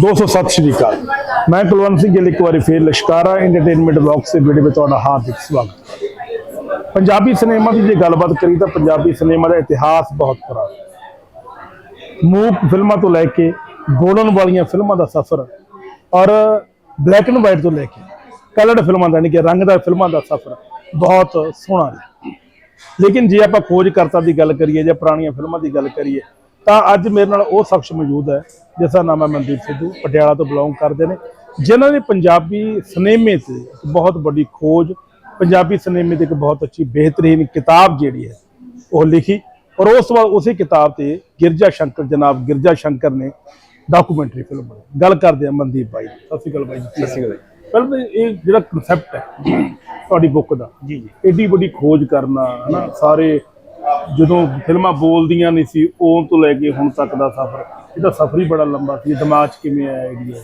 ਦੋਸਤੋ ਸਤਿ ਸ਼੍ਰੀ ਅਕਾਲ। ਮੈਂ ਕੁਲਵੰਤ ਸਿੰਘ ਗਿੱਲ ਇੱਕ ਵਾਰੀ ਫੇਰ ਲਸ਼ਕਾਰਾ ਐਂਟਰਟੇਨਮੈਂਟ ਬਲੌਗ ਦੇ ਵੀਡੀਓ ਵਿੱਚ ਤੁਹਾਡਾ ਹਾਰਦਿਕ ਸਵਾਗਤ। ਪੰਜਾਬੀ ਸਿਨੇਮਾ ਦੀ ਜੇ ਗੱਲਬਾਤ ਕਰੀ ਤਾਂ ਪੰਜਾਬੀ ਸਿਨੇਮਾ ਦਾ ਇਤਿਹਾਸ ਬਹੁਤ ਪੁਰਾਣਾ ਹੈ। ਮੂਕ ਫਿਲਮਾਂ ਤੋਂ ਲੈ ਕੇ ਬੋਲਣ ਵਾਲੀਆਂ ਫਿਲਮਾਂ ਦਾ ਸਫ਼ਰ ਔਰ ਬਲੈਕ ਐਂਡ ਵਾਈਟ ਤੋਂ ਲੈ ਕੇ ਕਲਰਡ ਫਿਲਮਾਂ ਦਾ, ਯਾਨੀ ਕਿ ਰੰਗਦਾਰ ਫਿਲਮਾਂ ਦਾ ਸਫ਼ਰ ਬਹੁਤ ਸੋਹਣਾ ਹੈ ਲੇਕਿਨ ਜੇ ਆਪਾਂ ਖੋਜਕਰਤਾ ਦੀ ਗੱਲ ਕਰੀਏ ਜਾਂ ਪੁਰਾਣੀਆਂ ਫਿਲਮਾਂ ਦੀ ਗੱਲ ਕਰੀਏ ਤਾਂ ਅੱਜ ਮੇਰੇ ਨਾਲ ਉਹ ਸ਼ਖਸ ਮੌਜੂਦ ਹੈ ਜਿਸ ਦਾ ਨਾਮ ਹੈ ਮਨਦੀਪ ਸਿੱਧੂ ਪਟਿਆਲਾ ਤੋਂ ਬਿਲੋਂਗ ਕਰਦੇ ਨੇ। ਜਿਨ੍ਹਾਂ ਨੇ ਪੰਜਾਬੀ ਸਿਨੇਮੇ ਤੇ ਬਹੁਤ ਵੱਡੀ ਖੋਜ ਪੰਜਾਬੀ ਸਿਨੇਮੇ ਦੀ ਇੱਕ ਬਹੁਤ ਅੱਛੀ ਬਿਹਤਰੀਨ ਕਿਤਾਬ ਜਿਹੜੀ ਹੈ ਉਹ ਲਿਖੀ। ਔਰ ਉਸ ਤੋਂ ਬਾਅਦ ਉਸੇ ਕਿਤਾਬ ਤੇ ਗਿਰਜਾ ਸ਼ੰਕਰ ਜਨਾਬ ਗਿਰਜਾ ਸ਼ੰਕਰ ਨੇ ਡਾਕੂਮੈਂਟਰੀ ਫਿਲਮ ਬਣਾਈ। ਗੱਲ ਕਰਦੇ ਹਾਂ ਮਨਦੀਪ ਬਾਈ। ਸਤਿ ਸ਼੍ਰੀ ਅਕਾਲ ਬਾਈ ਜੀ ਸਤਿ ਸ਼੍ਰੀ ਅਕਾਲ ਪਹਿਲਾਂ ਤਾਂ ਇਹ ਜਿਹੜਾ ਕਨਸੈਪਟ ਹੈ ਤੁਹਾਡੀ ਬੁੱਕ ਦਾ ਜੀ ਜੀ। ਏਡੀ ਵੱਡੀ ਖੋਜ ਕਰਨਾ ਹਨਾ? ਸਾਰੇ ਜਦੋਂ ਫਿਲਮਾਂ ਬੋਲਦੀਆਂ ਨਹੀਂ ਸੀ ਉਹ ਤੋਂ ਲੈ ਕੇ ਹੁਣ ਤੱਕ ਦਾ ਸਫ਼ਰ। ਇਹਦਾ ਸਫ਼ਰ ਹੀ ਬੜਾ ਲੰਬਾ ਸੀ, ਦਿਮਾਗ 'ਚ ਕਿਵੇਂ ਆਇਆ ਆਈਡੀਆ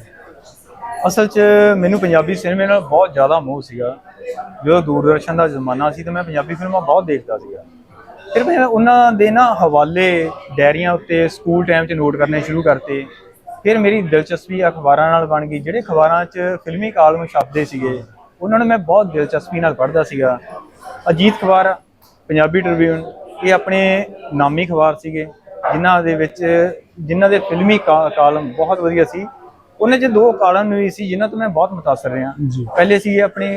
ਅਸਲ 'ਚ ਮੈਨੂੰ ਪੰਜਾਬੀ ਸਿਨੇਮੇ ਨਾਲ ਬਹੁਤ ਜ਼ਿਆਦਾ ਮੋਹ ਸੀਗਾ। ਜਦੋਂ ਦੂਰਦਰਸ਼ਨ ਦਾ ਜ਼ਮਾਨਾ ਸੀ ਤਾਂ ਮੈਂ ਪੰਜਾਬੀ ਫਿਲਮਾਂ ਬਹੁਤ ਦੇਖਦਾ ਸੀਗਾ। ਫਿਰ ਮੈਂ ਉਹਨਾਂ ਦੇ ਨਾ ਹਵਾਲੇ ਡਾਇਰੀਆਂ ਉੱਤੇ ਸਕੂਲ ਟਾਈਮ 'ਚ ਨੋਟ ਕਰਨੇ ਸ਼ੁਰੂ ਕਰਤੇ। ਫਿਰ ਮੇਰੀ ਦਿਲਚਸਪੀ ਅਖਬਾਰਾਂ ਨਾਲ ਬਣ ਗਈ। ਜਿਹੜੇ ਅਖਬਾਰਾਂ 'ਚ ਫਿਲਮੀ ਕਾਲਮ ਛਾਪਦੇ ਸੀਗੇ, ਉਹਨਾਂ ਨੂੰ ਮੈਂ ਬਹੁਤ ਦਿਲਚਸਪੀ ਨਾਲ ਪੜ੍ਹਦਾ ਸੀਗਾ। ਅਜੀਤ ਅਖਬਾਰ, ਪੰਜਾਬੀ ਟ੍ਰਿਬਿਊਨ ਇਹ ਆਪਣੇ ਨਾਮੀ ਅਖਬਾਰ ਸੀਗੇ, ਜਿਨ੍ਹਾਂ ਦੇ ਵਿੱਚ ਜਿਨ੍ਹਾਂ ਦੇ ਫਿਲਮੀ ਕਾਲਮ ਬਹੁਤ ਵਧੀਆ ਸੀ। ਉਹਨਾਂ 'ਚ ਦੋ ਕਾਲਮ ਵੀ ਸੀ ਜਿਨ੍ਹਾਂ ਤੋਂ ਮੈਂ ਬਹੁਤ ਮੁਤਾਸਰ ਰਿਹਾ। ਪਹਿਲੇ ਸੀ ਆਪਣੇ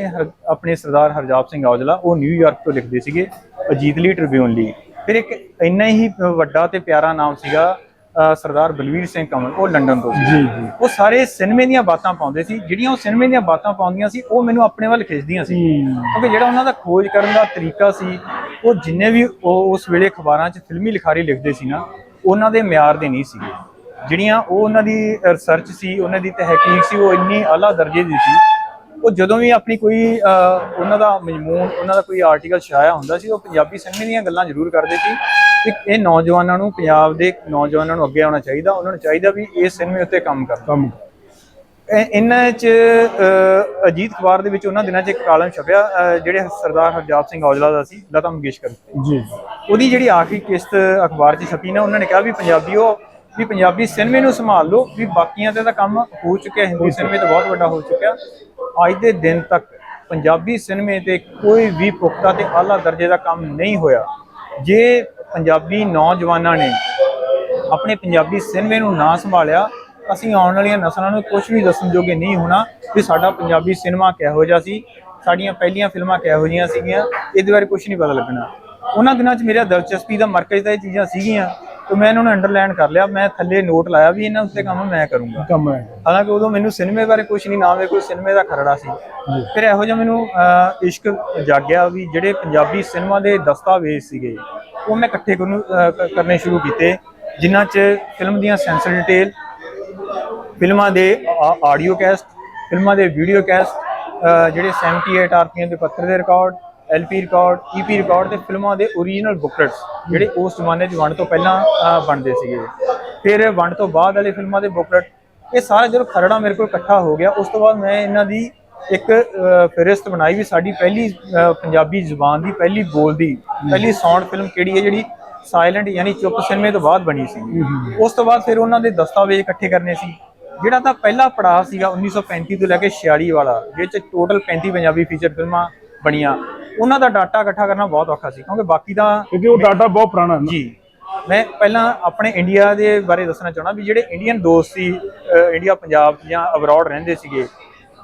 ਆਪਣੇ ਸਰਦਾਰ ਹਰਜਾਪ ਸਿੰਘ ਔਜਲਾ ਉਹ ਨਿਊਯਾਰਕ ਤੋਂ ਲਿਖਦੇ ਸੀਗੇ ਅਜੀਤ ਲਈ ਟ੍ਰਿਬਿਊਨ ਲਈ ਫਿਰ ਇੱਕ ਇੰਨਾ ਹੀ ਵੱਡਾ ਤੇ ਪਿਆਰਾ ਨਾਮ ਸੀਗਾ ਸਰਦਾਰ ਬਲਵੀਰ ਸਿੰਘ ਕਮਲ ਉਹ ਲੰਡਨ ਤੋਂ ਜੀ ਜੀ। ਉਹ ਸਾਰੇ ਸਿਨੇਮੇ ਦੀਆਂ ਬਾਤਾਂ ਪਾਉਂਦੇ ਸੀ। ਜਿਹੜੀਆਂ ਉਹ ਸਿਨੇਮੇ ਦੀਆਂ ਬਾਤਾਂ ਪਾਉਂਦੀਆਂ ਸੀ ਉਹ ਮੈਨੂੰ ਆਪਣੇ ਵੱਲ ਖਿੱਚਦੀਆਂ ਸੀ। ਕਿਉਂਕਿ ਜਿਹੜਾ ਉਹਨਾਂ ਦਾ ਖੋਜ ਕਰਨ ਦਾ ਤਰੀਕਾ ਸੀ ਉਹ ਜਿੰਨੇ ਵੀ ਉਹ ਉਸ ਵੇਲੇ ਅਖਬਾਰਾਂ 'ਚ ਫਿਲਮੀ ਲਿਖਾਰੀ ਲਿਖਦੇ ਸੀ ਨਾ ਉਹਨਾਂ ਦੇ ਮਿਆਰ ਦੇ ਨਹੀਂ ਸੀਗੇ। ਜਿਹੜੀਆਂ ਉਹ ਉਹਨਾਂ ਦੀ ਰਿਸਰਚ ਸੀ, ਉਹਨਾਂ ਦੀ ਤਹਿਕੀਕ ਸੀ, ਉਹ ਇੰਨੀ ਆਲਾ ਦਰਜੇ ਦੀ ਸੀ। ਉਹ ਜਦੋਂ ਵੀ ਆਪਣੀ ਕੋਈ ਉਹਨਾਂ ਦਾ ਮਜਮੂਨ, ਉਹਨਾਂ ਦਾ ਕੋਈ ਆਰਟੀਕਲ ਛਾਇਆ ਹੁੰਦਾ ਸੀ, ਉਹ ਪੰਜਾਬੀ ਸਿਨੇਮੇ ਦੀਆਂ ਗੱਲਾਂ ਜ਼ਰੂਰ ਕਰਦੇ ਸੀ। ਕਿ ਇਹ ਨੌਜਵਾਨਾਂ ਨੂੰ, ਪੰਜਾਬ ਦੇ ਨੌਜਵਾਨਾਂ ਨੂੰ ਅੱਗੇ ਆਉਣਾ ਚਾਹੀਦਾ, ਉਹਨਾਂ ਨੂੰ ਚਾਹੀਦਾ ਵੀ ਇਸ ਸਿਨੇਮੇ ਉੱਤੇ ਕੰਮ ਕਰਨ। ਕੰਮ ਇਹਨਾਂ ਚ ਅਜੀਤ ਅਖਬਾਰ ਦੇ ਵਿੱਚ ਉਹਨਾਂ ਦਿਨਾਂ 'ਚ ਇੱਕ ਕਾਲਮ ਛਪਿਆ ਜਿਹੜੇ ਸਰਦਾਰ ਹਰਜਾਪ ਸਿੰਘ ਔਜਲਾ ਦਾ ਸੀ ਲਤਾ ਮੰਗੇਸ਼ਕਰ। ਜੀ। ਉਹਦੀ ਜਿਹੜੀ ਆਖਰੀ ਕਿਸ਼ਤ ਅਖਬਾਰ 'ਚ ਛਪੀ ਨਾ ਉਹਨਾਂ ਨੇ ਕਿਹਾ ਵੀ ਪੰਜਾਬੀਓ ਵੀ ਪੰਜਾਬੀ ਸਿਨੇਮੇ ਨੂੰ ਸੰਭਾਲ ਲਓ ਵੀ ਬਾਕੀਆਂ ਤੇ ਤਾਂ ਕੰਮ ਹੋ ਚੁੱਕਿਆ ਹਿੰਦੀ ਸਿਨੇਮੇ ਤਾਂ ਬਹੁਤ ਵੱਡਾ ਹੋ ਚੁੱਕਿਆ। ਅੱਜ ਦੇ ਦਿਨ ਤੱਕ ਪੰਜਾਬੀ ਸਿਨੇਮੇ ਤੇ ਕੋਈ ਵੀ ਪੁਖਤਾ ਤੇ ਆਲਾ ਦਰਜੇ ਦਾ ਕੰਮ ਨਹੀਂ ਹੋਇਆ। ਜੇ ਪੰਜਾਬੀ ਨੌਜਵਾਨਾਂ ਨੇ ਆਪਣੇ ਪੰਜਾਬੀ ਸਿਨੇਮੇ ਨੂੰ ਨਾ ਸੰਭਾਲਿਆ ਅਸੀਂ ਆਉਣ ਵਾਲੀਆਂ ਨਸਲਾਂ ਨੂੰ ਕੁਝ ਵੀ ਦੱਸਣ ਜੋਗੇ ਨਹੀਂ ਹੋਣਾ ਵੀ ਸਾਡਾ ਪੰਜਾਬੀ ਸਿਨੇਮਾ ਕਿਹੋ ਜਿਹਾ ਸੀ ਸਾਡੀਆਂ ਪਹਿਲੀਆਂ ਫਿਲਮਾਂ ਕਿਹੋ ਜਿਹੀਆਂ ਸੀਗੀਆਂ ਇਹਦੇ ਬਾਰੇ ਕੁਝ ਨਹੀਂ ਪਤਾ ਲੱਗਣਾ। ਉਹਨਾਂ ਦਿਨਾਂ 'ਚ ਮੇਰਾ ਦਿਲਚਸਪੀ ਦਾ ਮਰਕਜ਼ ਤਾਂ ਇਹ ਚੀਜ਼ਾਂ ਸੀਗੀਆਂ ਤੇ ਮੈਂ ਇਹਨਾਂ ਨੂੰ ਅੰਡਰਲਾਈਨ ਕਰ ਲਿਆ ਮੈਂ ਥੱਲੇ ਨੋਟ ਲਾਇਆ ਵੀ ਇਹਨਾਂ ਉੱਤੇ ਕੰਮ ਮੈਂ ਕਰੂੰਗਾ। ਕੰਮ ਹੈ। ਹਾਲਾਂਕਿ ਉਦੋਂ ਮੈਨੂੰ ਸਿਨੇਮੇ ਬਾਰੇ ਕੁਝ ਨਹੀਂ ਨਾ ਮੇਰੇ ਕੋਈ ਸਿਨੇਮੇ ਦਾ ਖਰੜਾ ਸੀ। ਫਿਰ ਇਹੋ ਜਿਹਾ ਮੈਨੂੰ ਇਸ਼ਕ ਜਾਗਿਆ ਵੀ ਜਿਹੜੇ ਪੰਜਾਬੀ ਸਿਨੇਮਾ ਦੇ ਦਸਤਾਵੇਜ਼ ਸੀਗੇ ਉਹ ਮੈਂ ਇਕੱਠੇ ਕਰਨੇ ਸ਼ੁਰੂ ਕੀਤੇ ਜਿਨ੍ਹਾਂ 'ਚ ਫਿਲਮ ਦੀਆਂ ਸੈਂਸਰ ਡਿਟੇਲ ਫਿਲਮਾਂ ਦੇ ਆਡੀਓ ਕੈਸਟ ਫਿਲਮਾਂ ਦੇ ਵੀਡੀਓ ਕੈਸਟ ਜਿਹੜੇ 78 ਆਰਪੀਐਮ ਦੇ ਪੱਤਰ ਦੇ record LP record EP record ਤੇ ਫਿਲਮਾਂ ਦੇ ਓਰੀਜਨਲ ਬੁਕਲੇਟਸ ਜਿਹੜੇ ਉਸ ਜ਼ਮਾਨੇ 'ਚ ਵੰਡ ਤੋਂ ਪਹਿਲਾਂ ਬਣਦੇ ਸੀਗੇ ਫਿਰ ਵੰਡ ਤੋਂ ਬਾਅਦ ਵਾਲੇ ਫਿਲਮਾਂ ਦੇ ਬੁਕਲੇਟ ਇਹ ਸਾਰਾ ਜਦੋਂ ਖਰੜਾ ਮੇਰੇ ਕੋਲ ਇਕੱਠਾ ਹੋ ਗਿਆ ਉਸ ਤੋਂ ਬਾਅਦ ਮੈਂ ਇਹਨਾਂ ਦੀ ਇੱਕ ਫਹਿਰਿਸਤ ਬਣਾਈ ਵੀ ਸਾਡੀ ਪਹਿਲੀ ਪੰਜਾਬੀ ਜ਼ੁਬਾਨ ਦੀ ਪਹਿਲੀ ਬੋਲਦੀ ਪਹਿਲੀ ਸਾਊਂਡ ਫਿਲਮ ਕਿਹੜੀ ਹੈ ਜਿਹੜੀ ਸਾਇਲੈਂਟ ਯਾਨੀ ਚੁੱਪ ਸਿਨੇਮੇ ਤੋਂ ਬਾਅਦ ਬਣੀ ਸੀ। ਉਸ ਤੋਂ ਬਾਅਦ ਫਿਰ ਉਹਨਾਂ ਦੇ ਦਸਤਾਵੇਜ਼ ਇਕੱਠੇ ਕਰਨੇ ਸੀ। ਜਿਹੜਾ ਤਾਂ ਪਹਿਲਾ ਪੜਾਅ ਸੀਗਾ 1935 ਤੋਂ ਲੈ ਕੇ 46 ਵਾਲਾ ਜਿਹ ਚ ਟੋਟਲ 35 ਪੰਜਾਬੀ ਫੀਚਰ ਫਿਲਮਾਂ ਬਣੀਆਂ। ਉਹਨਾਂ ਦਾ ਡਾਟਾ ਇਕੱਠਾ ਕਰਨਾ ਬਹੁਤ ਔਖਾ ਸੀ ਕਿਉਂਕਿ ਬਾਕੀ ਤਾਂ ਕਿਉਂਕਿ ਉਹ ਡਾਟਾ ਬਹੁਤ ਪੁਰਾਣਾ ਹੈ ਜੀ। ਮੈਂ ਪਹਿਲਾਂ ਆਪਣੇ ਇੰਡੀਆ ਦੇ ਬਾਰੇ ਦੱਸਣਾ ਚਾਹਣਾ ਵੀ ਜਿਹੜੇ ਇੰਡੀਅਨ ਦੋਸਤ ਸੀ ਇੰਡੀਆ ਪੰਜਾਬ ਜਾਂ ਅਬਰੋਡ ਰਹਿੰਦੇ ਸੀਗੇ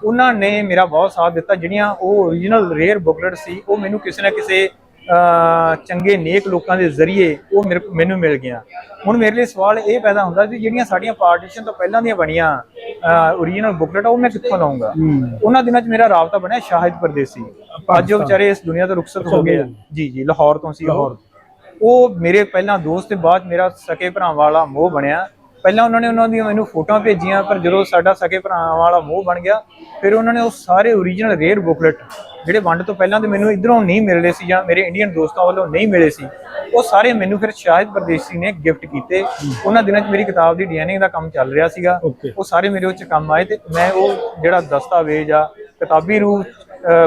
ਉਹਨਾਂ ਨੇ ਮੇਰਾ ਬਹੁਤ ਸਾਥ ਦਿੱਤਾ ਜਿਹੜੀਆਂ ਉਹ ਓਰੀਜਨਲ ਰੇਅਰ ਬੁਕਲੇਟ ਸੀ ਉਹ ਮੈਨੂੰ ਕਿਸੇ ਨਾ ਕਿਸੇ ਚੰਗੇ ਨੇਕ ਲੋਕਾਂ ਦੇ ਜ਼ਰੀਏ ਉਹ ਕੋ- ਮੈਨੂੰ ਮਿਲ ਗਿਆ। ਹੁਣ ਮੇਰੇ ਲਈ ਸਵਾਲ ਇਹ ਪੈਦਾ ਹੁੰਦਾ ਸੀ ਜਿਹੜੀਆਂ ਸਾਡੀਆਂ ਪਾਰਟੀਸ਼ਨ ਤੋਂ ਪਹਿਲਾਂ ਦੀਆਂ ਬਣੀਆਂ ਓਰੀਜਨਲ ਬੁਕਲੇਟ ਉਹ ਮੈਂ ਕਿੱਥੋਂ ਲਾਉਂਗਾ? ਉਹਨਾਂ ਦਿਨਾਂ 'ਚ ਮੇਰਾ ਰਾਬਤਾ ਬਣਿਆ ਸ਼ਾਹਿਦ ਪਰਦੇਸੀ। ਅੱਜ ਉਹ ਵਿਚਾਰੇ ਇਸ ਦੁਨੀਆ ਤੋਂ ਰੁਖਸਤ ਹੋ ਗਏ। ਜੀ ਜੀ ਲਾਹੌਰ ਤੋਂ ਸੀ ਲਾਹੌਰ ਉਹ ਮੇਰੇ ਪਹਿਲਾਂ ਦੋਸਤ ਤੇ ਬਾਅਦ ਮੇਰਾ ਸਕੇ ਭਰਾਵਾਂ ਵਾਲਾ ਮੋਹ ਬਣਿਆ। ਪਹਿਲਾਂ ਉਹਨਾਂ ਨੇ ਉਹਨਾਂ ਦੀਆਂ ਮੈਨੂੰ ਫੋਟੋਆਂ ਭੇਜੀਆਂ ਪਰ ਜਦੋਂ ਸਾਡਾ ਸਕੇ ਭਰਾਵਾਂ ਵਾਲਾ ਮੋਹ ਬਣ ਗਿਆ ਫਿਰ ਉਹਨਾਂ ਨੇ ਉਹ ਸਾਰੇ ਓਰੀਜਨਲ ਰੇਅਰ ਬੁਕਲੇਟ ਜਿਹੜੇ ਵੰਡ ਤੋਂ ਪਹਿਲਾਂ ਤੇ ਮੈਨੂੰ ਇਧਰੋਂ ਨਹੀਂ ਮਿਲ ਰਹੇ ਸੀ ਜਾਂ ਮੇਰੇ ਇੰਡੀਅਨ ਦੋਸਤਾਂ ਵੱਲੋਂ ਨਹੀਂ ਮਿਲੇ ਸੀ ਉਹ ਸਾਰੇ ਮੈਨੂੰ ਫਿਰ ਸ਼ਾਹਿਦ ਪਰਦੇਸੀ ਨੇ ਗਿਫਟ ਕੀਤੇ। ਉਹਨਾਂ ਦਿਨਾਂ 'ਚ ਮੇਰੀ ਕਿਤਾਬ ਦੀ ਡਿਜ਼ਾਈਨਿੰਗ ਦਾ ਕੰਮ ਚੱਲ ਰਿਹਾ ਸੀਗਾ। ਉਹ ਸਾਰੇ ਮੇਰੇ ਉੱਚ ਕੰਮ ਆਏ ਤੇ ਮੈਂ ਉਹ ਜਿਹੜਾ ਦਸਤਾਵੇਜ਼ ਆ ਕਿਤਾਬੀ ਰੂਪ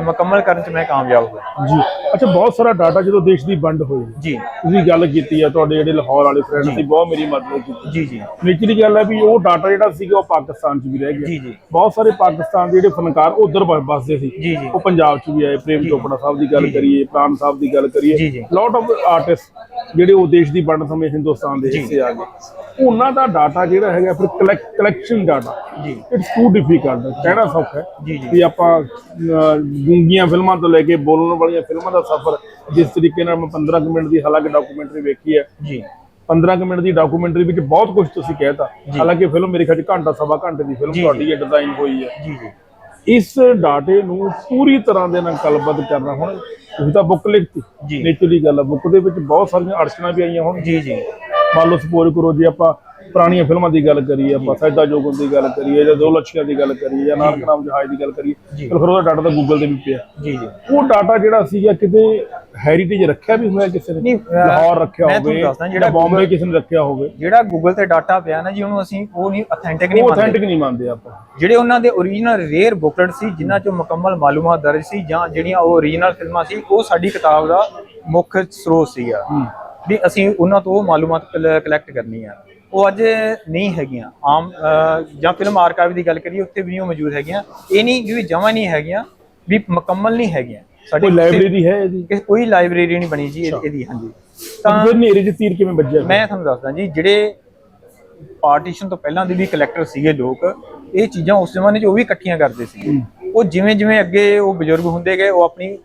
ਮੁਕੰਮਲ ਕਰਨ 'ਚ ਮੈਂ ਕਾਮਯਾਬ ਹੋਇਆ। ਜੀ। ਅੱਛਾ ਬਹੁਤ ਸਾਰਾ ਡਾਟਾ ਜਦੋਂ ਦੇਸ਼ ਦੀ ਵੰਡ ਹੋਈ। ਜੀ। ਤੁਸੀਂ ਗੱਲ ਕੀਤੀ ਹੈ ਤੁਹਾਡੇ ਜਿਹੜੇ ਲਾਹੌਰ ਵਾਲੇ ਫਰੈਂਡ ਸੀ ਬਹੁਤ ਮੇਰੀ ਮਦਦ ਕੀਤੀ। ਜੀ ਜੀ। ਨਿੱਜੀ ਗੱਲ ਹੈ ਵੀ ਉਹ ਡਾਟਾ ਜਿਹੜਾ ਸੀਗਾ ਉਹ ਪਾਕਿਸਤਾਨ 'ਚ ਵੀ ਰਹਿ ਗਿਆ। ਜੀ, ਜੀ। ਬਹੁਤ ਸਾਰੇ ਪਾਕਿਸਤਾਨ ਦੇ ਜਿਹੜੇ ਫਨਕਾਰ ਉਧਰ ਵੱਸਦੇ ਸੀ। ਜੀ, ਜੀ। ਉਹ ਪੰਜਾਬ 'ਚ ਵੀ ਆਏ ਪ੍ਰੇਮ ਚੋਪੜਾ ਸਾਹਿਬ ਦੀ ਗੱਲ ਕਰੀਏ ਪ੍ਰਾਣ ਸਾਹਿਬ ਦੀ ਗੱਲ ਕਰੀਏ। ਲੋਟ ਆਫ ਆਰਟਿਸਟ ਜਿਹੜੇ ਉਹ ਦੇਸ਼ ਦੀ ਵੰਡ ਸਮੇਂ ਹਿੰਦੁਸਤਾਨ ਦੇ ਹਿੱਸੇ ਆ ਗਏ। ਉਹਨਾਂ ਦਾ ਡਾਟਾ ਜਿਹੜਾ ਹੈਗਾ ਫਿਰ ਕਲੈਕਸ਼ਨ ਡਾਟਾ ਜੀ। ਇਟਸ ਟੂ ਡਿਫਿਕਲਟ ਕਹਿਣਾ ਸੌਖਾ ਹੈ ਜੀ, ਜੀ। ਵੀ ਆਪਾਂ ਗੂੰਗੀਆਂ ਫਿਲਮਾਂ ਤੋਂ ਲੈ ਕੇ ਬੋਲਣ ਵਾਲੀਆਂ ਫਿਲਮਾਂ ਦਾ ਸਫ਼ਰ ਜਿਸ ਤਰੀਕੇ ਨਾਲ ਮੈਂ 15 ਕੁ ਮਿੰਟ ਦੀ ਹਾਲਾਂਕਿ ਡਾਕੂਮੈਂਟਰੀ ਵੇਖੀ ਹੈ। ਜੀ। 15 ਕੁ ਮਿੰਟ ਦੀ ਡਾਕੂਮੈਂਟਰੀ ਵਿੱਚ ਬਹੁਤ ਕੁਝ ਤੁਸੀਂ ਕਹਿਤਾ ਹਾਲਾਂਕਿ ਫਿਲਮ ਮੇਰੇ ਖਿਆਲ 'ਚ ਘੰਟਾ ਸਵਾ ਘੰਟੇ ਦੀ ਫਿਲਮ ਤੁਹਾਡੀ ਹੈ ਡਿਜ਼ਾਈਨ ਹੋਈ ਹੈ। ਜੀ ਜੀ। ਇਸ ਡਾਟੇ ਨੂੰ ਪੂਰੀ ਤਰ੍ਹਾਂ ਦੇ ਨਾਲ ਕਲਬੱਧ ਕਰਨਾ। ਹੁਣ ਤੁਸੀਂ ਤਾਂ ਬੁੱਕ ਲਿਖਤੀ। ਨੇਚਰਲੀ ਗੱਲ ਹੈ ਬੁੱਕ ਦੇ ਵਿੱਚ ਬਹੁਤ ਸਾਰੀਆਂ ਅੜਚਣਾਂ ਵੀ ਆਈਆਂ ਹੁਣ। ਜੀ ਜੀ। ਮੰਨ ਲਓ ਸਪੋਜ਼ ਕਰੋ ਜੇ ਆਪਾਂ ਪੁਰਾਣੀਆਂ ਫਿਲਮਾਂ ਦੀ ਗੱਲ ਕਰੀਏ ਆਪਾਂ ਸੈਦਾ ਜੋਗਨ ਦੀ ਗੱਲ ਕਰੀਏ ਜਾਂ ਦੋ ਲੱਛੀਆਂ ਦੀ ਗੱਲ ਕਰੀਏ ਜਾਂ ਨਾਨਕ ਨਾਮ ਜਹਾਜ਼ ਦੀ ਗੱਲ ਕਰੀਏ। ਫਿਰ ਉਹਦਾ ਡਾਟਾ ਤਾਂ ਗੂਗਲ ਤੇ ਵੀ ਪਿਆ। ਜੀ ਜੀ। ਉਹ ਡਾਟਾ ਜਿਹੜਾ ਸੀਗਾ ਕਿਤੇ ਹੈਰੀਟੇਜ ਰੱਖਿਆ ਵੀ ਹੋਇਆ ਕਿਸੇ ਨੇ? ਲਾਹੌਰ ਰੱਖਿਆ ਹੋਵੇ ਜਿਹੜਾ ਬੰਬੇ ਕਿਸੇ ਨੇ ਰੱਖਿਆ ਹੋਵੇ। ਜਿਹੜਾ ਗੂਗਲ ਤੇ ਡਾਟਾ ਪਿਆ ਨਾ ਜੀ ਉਹਨੂੰ ਅਸੀਂ ਉਹ ਨਹੀਂ ਅਥੈਂਟਿਕ ਨਹੀਂ ਮੰਨਦੇ। authentic ਨਹੀਂ ਮੰਨਦੇ ਆਪਾਂ। ਜਿਹੜੇ ਉਹਨਾਂ ਦੇ ਓਰੀਜਨਲ ਰੇਅਰ ਬੁਕਲਟ ਸੀ ਜਿਨ੍ਹਾਂ ਚੋਂ ਮੁਕੰਮਲ ਮਾਲੂਮਾਤ ਦਰਜ ਸੀ ਜਾਂ ਜਿਹੜੀਆਂ ਉਹ ਓਰੀਜਨਲ ਫਿਲਮਾਂ ਸੀ ਉਹ ਸਾਡੀ ਕਿਤਾਬ ਦਾ ਮੁੱਖ ਸਰੋਤ ਸੀਗਾ। ਵੀ ਅਸੀਂ ਉਹਨਾਂ ਤੋਂ ਮਾਲੂਮਾਤ ਕਲੈਕਟ ਕਰਨੀ ਆ। ਉਹ ਅੱਜ ਨਹੀਂ ਹੈਗੀਆਂ। ਆਮ ਜਾਂ ਫਿਲਮ ਆਰਕਾਈਵ ਦੀ ਗੱਲ ਕਰੀਏ ਉੱਥੇ ਵੀ ਨਹੀਂ ਉਹ ਮੌਜੂਦ ਹੈਗੀਆਂ। ਇਹ ਨਹੀਂ ਵੀ ਜਮਾ ਨਹੀਂ ਹੈਗੀਆਂ ਵੀ ਮੁਕੰਮਲ ਨਹੀਂ ਹੈਗੀਆਂ। ਸਾਡੀ ਕੋਈ ਲਾਇਬ੍ਰੇਰੀ ਹੈ ਇਹਦੀ? ਕੋਈ ਲਾਇਬ੍ਰੇਰੀ ਨਹੀਂ ਬਣੀ ਜੀ ਇਹ- ਇਹਦੀ ਹਾਂਜੀ। ਤਾਂ ਫਿਰ ਨੇਰੇ 'ਚ ਤੀਰ ਕਿਵੇਂ ਵੱਜਿਆ? ਮੈਂ ਤੁਹਾਨੂੰ ਦੱਸਦਾ ਜੀ ਜਿਹੜੇ ਪਾਰਟੀਸ਼ਨ ਤੋਂ ਪਹਿਲਾਂ ਦੇ ਵੀ ਕਲੈਕਟਰ ਸੀਗੇ ਲੋਕ ਇਹ ਚੀਜ਼ਾਂ ਉਸ ਜ਼ਮਾਨੇ 'ਚ ਉਹ ਵੀ ਇਕੱਠੀਆਂ ਕਰਦੇ ਸੀ। ਉਹ ਜਿਵੇਂ ਜਿਵੇਂ ਅੱਗੇ ਉਹ ਬਜ਼ੁਰਗ ਹੁੰਦੇ ਗਏ ਉਹ ਆਪਣੀ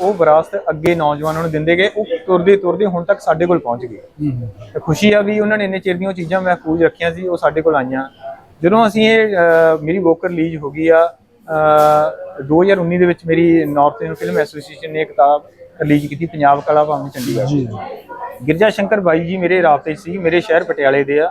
ਉਹ ਵਿਰਾਸਤ ਅੱਗੇ ਨੌਜਵਾਨਾਂ ਨੂੰ ਦਿੰਦੇ ਗਏ ਉਹ ਤੁਰਦੇ ਤੁਰਦੇ ਹੁਣ ਤੱਕ ਸਾਡੇ ਕੋਲ ਪਹੁੰਚ ਹੂੰ। ਤੇ ਖੁਸ਼ੀ ਆ ਵੀ ਉਹਨਾਂ ਨੇ ਇੰਨੇ ਚਿਰ ਦੀਆਂ ਚੀਜ਼ਾਂ ਮਹਿਫੂਜ਼ ਰੱਖੀਆਂ ਸੀ ਉਹ ਸਾਡੇ ਕੋਲ ਆਈਆਂ। ਜਦੋਂ ਅਸੀਂ ਇਹ ਮੇਰੀ ਬੁੱਕ ਰਿਲੀਜ਼ ਹੋ ਗਈ ਆ ਅਹ, 2019 ਦੇ ਵਿੱਚ ਮੇਰੀ ਨਾਰਥ ਇੰਡੀਅਨ ਫਿਲਮ ਐਸੋਸੀਏਸ਼ਨ ਨੇ ਕਿਤਾਬ ਰਿਲੀਜ਼ ਕੀਤੀ ਪੰਜਾਬ ਕਲਾ ਭਵਨ ਚੰਡੀਗੜ੍ਹ। ਜੀ। ਗਿਰਜਾ ਸ਼ੰਕਰ ਬਾਈ ਜੀ ਮੇਰੇ ਰਾਬਤੇ ਸੀ ਮੇਰੇ ਸ਼ਹਿਰ ਪਟਿਆਲੇ ਦੇ ਆ।